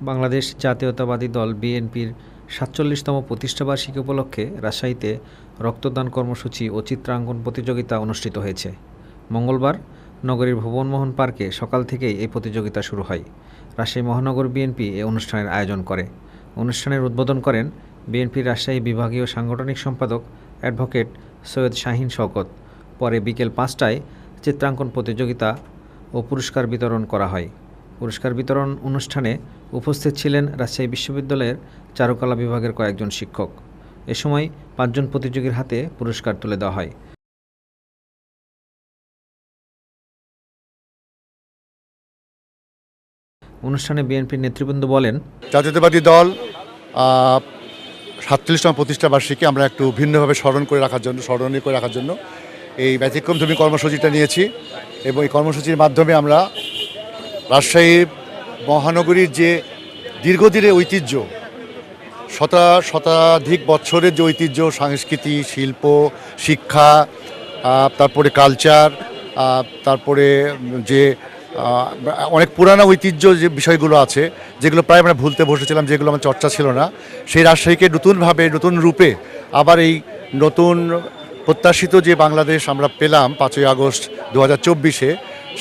বাংলাদেশ জাতীয়তাবাদী দল বিএনপির সাতচল্লিশতম প্রতিষ্ঠাবার্ষিকী উপলক্ষে রাজশাহীতে রক্তদান কর্মসূচি ও চিত্রাঙ্কন প্রতিযোগিতা অনুষ্ঠিত হয়েছে। মঙ্গলবার নগরীর ভুবনমোহন পার্কে সকাল থেকেই এই প্রতিযোগিতা শুরু হয়। রাজশাহী মহানগর বিএনপি এ অনুষ্ঠানের আয়োজন করে। অনুষ্ঠানের উদ্বোধন করেন বিএনপির রাজশাহী বিভাগীয় সাংগঠনিক সম্পাদক অ্যাডভোকেট সৈয়দ শাহিন শওকত। পরে বিকেল পাঁচটায় চিত্রাঙ্কন প্রতিযোগিতা ও পুরস্কার বিতরণ করা হয়। পুরস্কার বিতরণ অনুষ্ঠানে উপস্থিত ছিলেন রাজশাহী বিশ্ববিদ্যালয়ের চারুকলা বিভাগের কয়েকজন শিক্ষক। এ সময় পাঁচজন প্রতিযোগীর হাতে পুরস্কার তুলে দেওয়া হয়। অনুষ্ঠানে বিএনপির নেতৃবৃন্দ বলেন, জাতীয়তাবাদী দল সাতচল্লিশতম প্রতিষ্ঠা বার্ষিকী আমরা একটু ভিন্নভাবে স্মরণ করে রাখার জন্য, স্মরণীয় করে রাখার জন্য এই ব্যতিক্রমধর্মী কর্মসূচিটা নিয়েছি এবং এই কর্মসূচির মাধ্যমে আমরা রাজশাহী মহানগরীর যে দীর্ঘদিনের ঐতিহ্য, শতা শতাধিক বছরের যে ঐতিহ্য, সংস্কৃতি, শিল্প, শিক্ষা তারপরে কালচার তারপরে যে অনেক পুরানো ঐতিহ্য যে বিষয়গুলো আছে, যেগুলো প্রায় আমরা ভুলতে বসেছিলাম, যেগুলো আমার চর্চা ছিল না, সেই রাজশাহীকে নতুনভাবে, নতুন রূপে আবার এই নতুন প্রত্যাশিত যে বাংলাদেশ আমরা পেলাম পাঁচই আগস্ট দু হাজার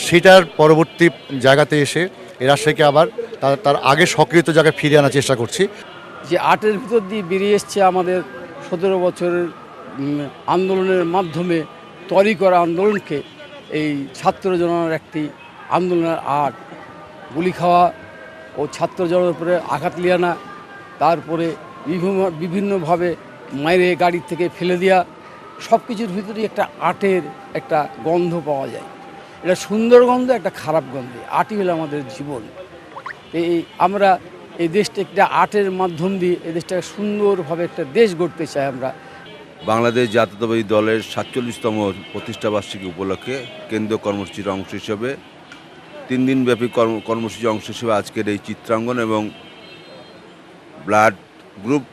সেটার পরবর্তী জায়গাতে এসে এই রাজশাহীকে আবার, তার তার আগে সক্রিয়ত জায়গায় ফিরিয়ে আনার চেষ্টা করছি। যে আর্টের ভিতর দিয়ে বেরিয়ে এসছে আমাদের সতেরো বছরের আন্দোলনের মাধ্যমে তৈরি করা আন্দোলনকে, এই ছাত্র জনার একটি আন্দোলনের আর্ট গুলি খাওয়া ও ছাত্র জনের উপরে আঘাত লিয়ানা তারপরে বিভিন্ন, বিভিন্নভাবে মাইরে গাড়ি থেকে ফেলে দেওয়া সব কিছুর ভিতরেই একটা আর্টের একটা গন্ধ পাওয়া যায়। এটা সুন্দর গন্ধ, একটা খারাপ গন্ধ। আর্টই হলো আমাদের জীবন। এই আমরা এই দেশটা একটা আর্টের মাধ্যম দিয়ে এই দেশটাকে সুন্দরভাবে একটা দেশ গড়তে চাই আমরা। বাংলাদেশ জাতীয়তাবাদী দলের সাতচল্লিশতম প্রতিষ্ঠাবার্ষিকী উপলক্ষে কেন্দ্রীয় কর্মসূচির অংশ হিসেবে, তিন দিনব্যাপী কর্ম, কর্মসূচির অংশ হিসেবে আজকের এই চিত্রাঙ্গন এবং ব্লাড গ্রুপ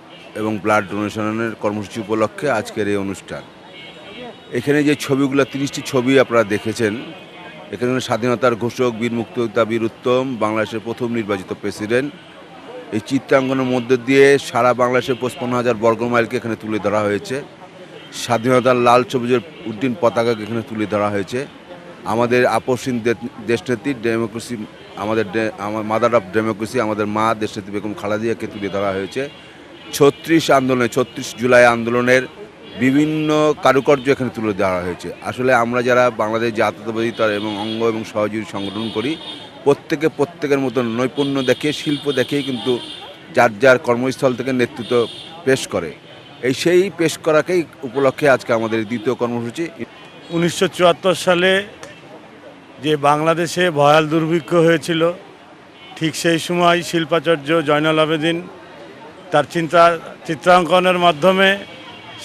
এবং ব্লাড ডোনেশনের কর্মসূচি উপলক্ষে আজকের এই অনুষ্ঠান। এখানে যে ছবিগুলো, তিরিশটি ছবি আপনারা দেখেছেন এখানে স্বাধীনতার ঘোষক বীর মুক্তিযোদ্ধা বীর উত্তম, বাংলাদেশের প্রথম নির্বাচিত প্রেসিডেন্ট। এই চিত্রাঙ্গনের মধ্যে দিয়ে সারা বাংলাদেশের পঁচপন্ন হাজার বর্গমাইলকে এখানে তুলে ধরা হয়েছে। স্বাধীনতার লাল সবুজের উড্ডীন পতাকাকে এখানে তুলে ধরা হয়েছে। আমাদের আপসীন দেশনেত্রী ডেমোক্রেসি, আমাদের আমার মাদার অফ ডেমোক্রেসি, আমাদের মা দেশনেত্রী বেগম খালাদিয়াকে তুলে ধরা হয়েছে। ছত্রিশ আন্দোলনে, ছত্রিশ জুলাই আন্দোলনের বিভিন্ন কারুকার্য এখানে তুলে দেওয়া হয়েছে। আসলে আমরা যারা বাংলাদেশ জাতীয়তাবাদী দল এবং অঙ্গ এবং সহযোগী সংগঠন করি, প্রত্যেকে প্রত্যেকের মতন নৈপুণ্য দেখে শিল্প দেখেই কিন্তু যার যার কর্মস্থল থেকে নেতৃত্ব পেশ করে। এই সেই পেশ করাকেই উপলক্ষে আজকে আমাদের দ্বিতীয় কর্মসূচি। উনিশশো চুয়াত্তর সালে যে বাংলাদেশে ভয়াল দুর্ভিক্ষ হয়েছিল, ঠিক সেই সময় শিল্পাচার্য জয়নাল আবেদিন তার চিন্তা, চিত্রাঙ্কনের মাধ্যমে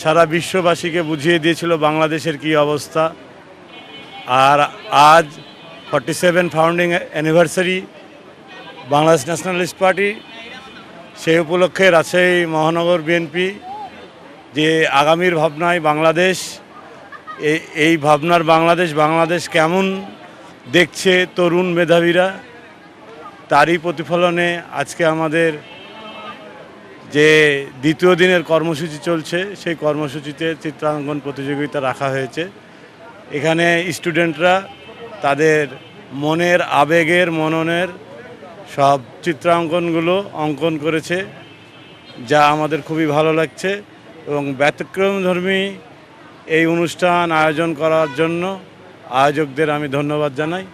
সারা বিশ্ববাসীকে বুঝিয়ে দিয়েছিল বাংলাদেশের কী অবস্থা। আর আজ forty seven founding anniversary Bangladesh nationalist party, সেই উপলক্ষে রাজশাহী মহানগর বিএনপি যে আগামীর ভাবনায় বাংলাদেশ এই এই ভাবনার বাংলাদেশ বাংলাদেশ কেমন দেখছে তরুণ মেধাবীরা, তারই প্রতিফলনে আজকে আমাদের যে দ্বিতীয় দিনের কর্মসূচি চলছে, সেই কর্মসূচিতে চিত্রাঙ্কন প্রতিযোগিতা রাখা হয়েছে। এখানে স্টুডেন্টরা তাদের মনের আবেগের, মননের সব চিত্রাঙ্কনগুলো অঙ্কন করেছে, যা আমাদের খুবই ভালো লাগছে এবং ব্যতিক্রমধর্মী এই অনুষ্ঠান আয়োজন করার জন্য আয়োজকদের আমি ধন্যবাদ জানাই।